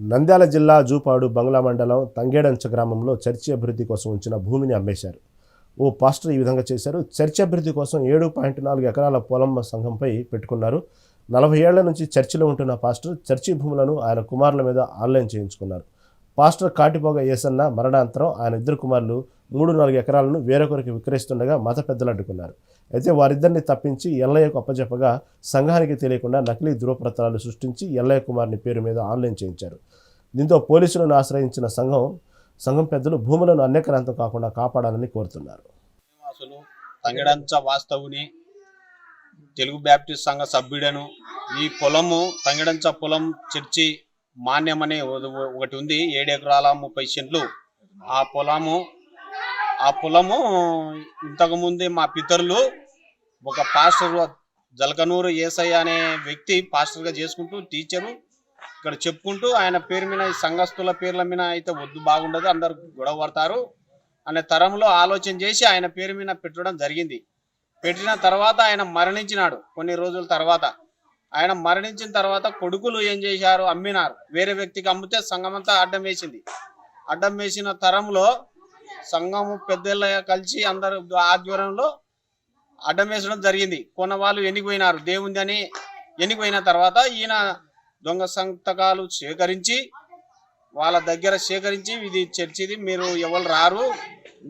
నంద్యాల జిల్లా జూపాడు బంగ్లా మండలం తంగేడంచ గ్రామంలో చర్చి అభివృద్ధి కోసం ఉంచిన భూమిని అమ్మేశారు. ఓ పాస్టర్ ఈ విధంగా చేశారు. చర్చి అభివృద్ధి కోసం ఏడు పాయింట్ నాలుగు ఎకరాల పొలం సంఘంపై పెట్టుకున్నారు. నలభై ఏళ్ళ నుంచి చర్చిలో ఉంటున్న పాస్టర్ చర్చి భూములను ఆయన కుమారుల మీద ఆన్లైన్ చేయించుకున్నారు. పాస్టర్ కాటిపోగ ఏసన్న మరణాంతరం ఆయన ఇద్దరు కుమారులు మూడు నాలుగు ఎకరాలను వేరొకరికి విక్రయిస్తుండగా మత పెద్దలు అడ్డుకున్నారు. అయితే వారిద్దరిని తప్పించి ఎల్లయ్యకు అప్పచెప్పగా సంఘానికి తెలియకుండా నకిలీ ధృవపత్రాలు సృష్టించి ఎల్లయ్య కుమార్ని పేరు మీద ఆన్లైన్ చేయించారు. దీంతో పోలీసులను ఆశ్రయించిన సంఘం సంఘం పెద్దలు భూములను అన్యక్రాంతం కాకుండా కాపాడాలని కోరుతున్నారు. తంగడంచ వాస్తవుని తెలుగు బ్యాప్టిస్ట్ సంఘ సభ్యుడను ఈ పొలము తంగడంచ పొలం చర్చి మాన్యమనే ఒక- ఒకటి ఉంది. ఏడు ఎకరాల ముప్పై సెంట్లు. ఆ పొలము ఆ పొలము ఇంతకుముందే మా పితరులు ఒక పాస్టర్ జలకనూరు ఏసయ్య అనే వ్యక్తి పాస్టర్గా చేసుకుంటూ టీచరు ఇక్కడ చెప్పుకుంటూ ఆయన పేరు మీద ఈ సంఘస్థుల పేర్ల మీద అయితే వద్దు బాగుండదు అందరు గొడవ పడతారు అనే తరంలో ఆలోచన చేసి ఆయన పేరు మీద పెట్టడం జరిగింది. పెట్టిన తర్వాత ఆయన మరణించినాడు కొన్ని రోజుల తర్వాత. ఆయన మరణించిన తర్వాత కొడుకులు ఏం చేశారు? అమ్మినారు. వేరే వ్యక్తికి అమ్మితే సంఘం అంతా అడ్డం వేసింది. అడ్డం వేసిన తరంలో సంఘము పెద్దల కలిసి అందరు ఆధ్వర్యంలో అడ్డం వేసడం జరిగింది. కొన్న వాళ్ళు ఎన్నిపోయినారు దేవుంది అని ఎన్నిపోయిన తర్వాత ఈయన దొంగ సంతకాలు సేకరించి వాళ్ళ దగ్గర సేకరించి ఇది చర్చిది. మీరు ఎవరు రారు.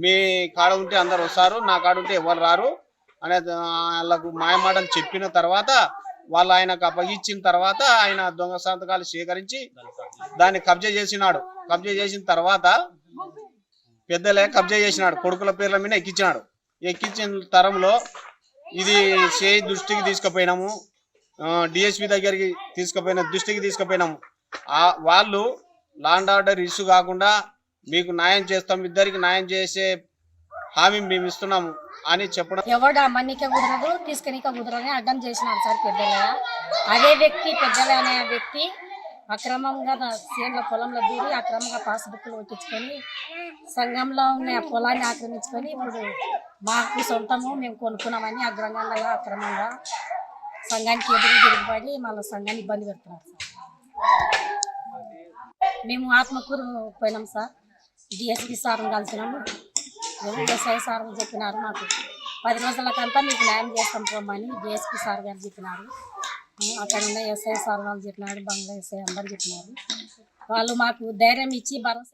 మీ కాడ ఉంటే అందరు వస్తారు. నా కాడ ఉంటే ఎవరు రారు అనే వాళ్ళకు మాయమాటలు చెప్పిన తర్వాత వాళ్ళు ఆయనకు అప్పగించిన తర్వాత ఆయన దొంగ సంతకాలు సేకరించి దాన్ని కబ్జా చేసినాడు. కబ్జా చేసిన తర్వాత పెద్దలే కబ్జా చేసినాడు. కొడుకుల పేర్ల మీద ఎక్కించినాడు. ఎక్కించిన తరంలో ఇది సే దృష్టికి తీసుకుపోయినాము. డిఎస్పి దగ్గరికి తీసుకుపోయిన దృష్టికి తీసుకుపోయినాము. వాళ్ళు లాండ్ ఆర్డర్ ఇష్యూ కాకుండా మీకు న్యాయం చేస్తాం ఇద్దరికి న్యాయం చేసే హామీ మేము ఇస్తున్నాము అని చెప్పడం. ఎవడు? అమ్మనిక కుదరదు తీసుకునిక కుదరని అడ్డం చేసినాడు సార్ పెద్దలయ్య అదే వ్యక్తి పెద్దలే అనే వ్యక్తి అక్రమంగా నా సీన్ల పొలంలో దూరి అక్రమంగా పాస్బుక్లు కొట్టించుకొని సంఘంలో ఉన్న పొలాన్ని ఆక్రమించుకొని ఇప్పుడు మాకు సొంతము మేము కొనుక్కున్నామని అగ్రంగా అక్రమంగా సంఘానికి ఎదురు తిరుగుబడి మళ్ళీ సంఘాన్ని ఇబ్బంది పెడుతున్నారు సార్. మేము ఆత్మకూరు పోయినాం సార్. డిఎస్పి సార్ని కలిసినాము. ఎస్ఐ సార్ చెప్పినారు మాకు. పది రోజులకంతా మీకు న్యాయం చేస్తాం పోమని డిఎస్పి సార్ గారు చెప్పినారు. అక్కడ ఉన్న ఎస్ఐ సార్ వాళ్ళు చెప్పినారు బంగ్లా ఎస్ఐ అందరు చెప్పినారు. వాళ్ళు మాకు ధైర్యం ఇచ్చి భరోసా